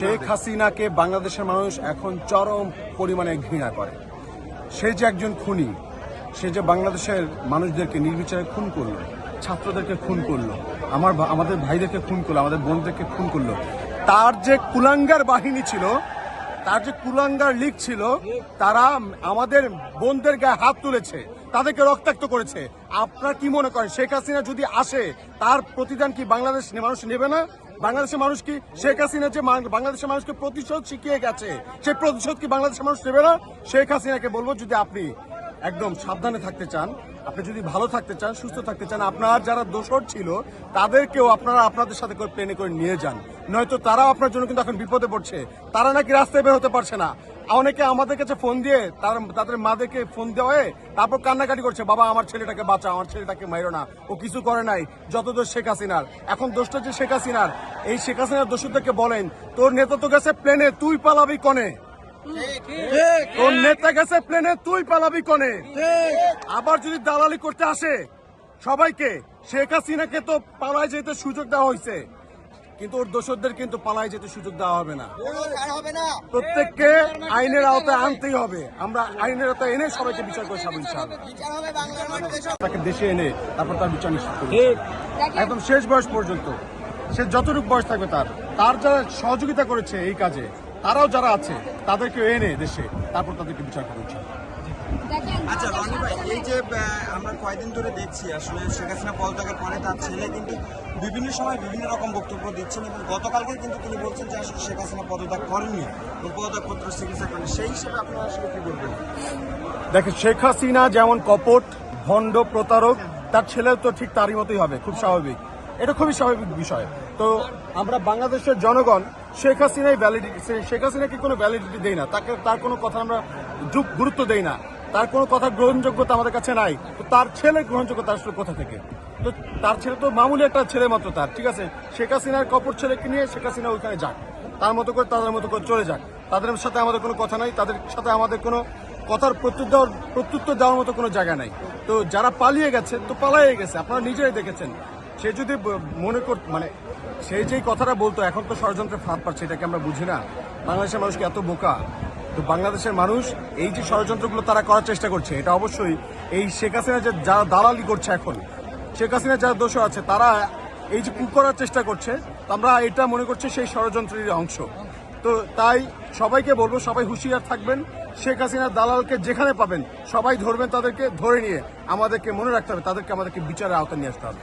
শেখ হাসিনাকে বাংলাদেশের মানুষ এখন চরম পরিমাণে ঘৃণা করে। সে যে একজন খুনি, সে যে বাংলাদেশের মানুষদেরকে নির্বিচারে খুন করল, ছাত্রদেরকে খুন করল, আমার আমাদের ভাইদেরকে খুন করল, আমাদের বোনদেরকে খুন করল, তার যে কুলাঙ্গার বাহিনী ছিল, তার যে কুলাঙ্গার লীগ ছিল, তারা আমাদের বোনদের গায়ে হাত তুলেছে, তাদেরকে রক্তাক্ত করেছে। আপনারা কি মনে করেন, শেখ হাসিনা যদি আসে, তার প্রতিদান কি বাংলাদেশ মানুষ নেবে না? বাংলাদেশের মানুষ কি শেখ হাসিনা যে বাংলাদেশের মানুষকে প্রতিশোধ শিখিয়ে গেছে? সেই প্রতিশোধ কি বাংলাদেশের মানুষ নেবে না? শেখ হাসিনাকে বলব যদি আপনি একদম সাবধানে থাকতে চান, আপনি যদি ভালো থাকতে চান, সুস্থ থাকতে চান, আপনার যারা দোষর ছিল, তাদেরকেও আপনারা আপনাদের সাথে করে প্লেনে করে নিয়ে যান। নয়তো তারাও আপনার জন্য কিন্তু এখন বিপদে পড়ছে। তারা নাকি রাস্তায় বের হতে পারছে না। অনেকে আমাদের কাছে ফোন দিয়ে তার, তাদের মাদেরকে ফোন দেওয়ায় তারপর কান্নাকাটি করছে, বাবা, আমার ছেলেটাকে বাঁচাও, আমার ছেলেটাকে মাইরো না, ও কিছু করে নাই, যত দোষ শেখ হাসিনার। এখন দোষটা যে শেখ হাসিনার, এই শেখ হাসিনার দোষদেরকে বলেন, তোর নেতা তো গেছে প্লেনে, তুই পালাবি কনে? তোর নেতা গেছে প্লেনে, তুই পালাবি কনে? আবার যদি দালালি করতে আসে সবাইকে, শেখ হাসিনাকে তো পালায় যেতে সুযোগ দেওয়া হয়েছে। কিন্তু ওর দোষরদের কিন্তু পালায় যেতে সুযোগ দেওয়া হবে না। প্রত্যেককে আইনের আওতায় আনতেই হবে। আমরা আইনের আওতায় এনে সবাইকে বিচার করে সাবধান তাকে দেশে এনে তারপর তার বিচার নিশ্চিত করব। একদম শেষ বয়স পর্যন্ত। সে যতটুকু বয়স থাকবে তার তার যারা সহযোগিতা করেছে এই কাজে তারাও যারা আছে তাদেরকে এনে দেশে তারপর তাদেরকে বিচার করব ইনশাআল্লাহ। আচ্ছা আমরা কয়েকদিন ধরে দেখছি, আসলে শেখ হাসিনা পদত্যাগের পরে তার ছেলে কিন্তু বিভিন্ন সময় বিভিন্ন রকম বক্তব্য দিচ্ছেন এবং গতকালকে কিন্তু তিনি বলছেন যে আসলে শেখ হাসিনা পদত্যাগ করেননি এবং পদত্যাগপত্র চিকিৎসা করেন সেই হিসেবে আপনারা আসলে কি বলবেন? দেখেন, শেখ হাসিনা যেমন কপট, ভণ্ড, প্রতারক, তার ছেলে তো ঠিক তারই মতোই হবে, খুব স্বাভাবিক। এটা খুবই স্বাভাবিক বিষয়। তো আমরা বাংলাদেশের জনগণ, শেখ হাসিনাই ভ্যালিডিটি শেখ হাসিনাকে কোনো ভ্যালিডিটি দেই না, তাকে তার কোনো কথা আমরা গুরুত্ব দেই না। তার কোনো কথা গ্রহণযোগ্যতা আমাদের কাছে নাই। তো তার ছেলে গ্রহণযোগ্যতা আসলে কোথা থেকে? তো তার ছেলে তো মামুলি একটা ছেলে মাত্র তার, ঠিক আছে? শেখ হাসিনার কপর ছেলেকে নিয়ে শেখ হাসিনা ওইখানে যাক। তার মতো করে তাদের মতো করে চলে যাক। তাদের সাথে আমাদের কোনো কথা নাই, তাদের সাথে আমাদের কোনো কথার প্রত্যুত্তর প্রত্যুত্তর দেওয়ার মতো কোনো জায়গা নাই। তো যারা পালিয়ে গেছে, তো পালিয়ে গেছে, আপনারা নিজেরাই দেখেছেন। সে যদি মনে কর মানে সে যেই কথাটা বলতো, এখন তো ষড়যন্ত্রে ফাঁদ পাচ্ছে, এটাকে আমরা বুঝি না। বাংলাদেশের মানুষকে এত বোকা? তো বাংলাদেশের মানুষ এই যে ষড়যন্ত্রগুলো তারা করার চেষ্টা করছে, এটা অবশ্যই এই শেখ হাসিনা যে যারা দালালি করছে এখন, শেখ হাসিনা যারা দোষ আছে, তারা এই যে কু করার চেষ্টা করছে আমরা এটা মনে করছি সেই ষড়যন্ত্রের অংশ। তো তাই সবাইকে বলব, সবাই হুঁশিয়ার থাকবেন, শেখ হাসিনার দালালকে যেখানে পাবেন, সবাই ধরবেন তাদেরকে, ধরে নিয়ে আমাদেরকে মনে রাখতে হবে, তাদেরকে আমাদেরকে বিচারের আওতায় নিয়ে আসতে হবে।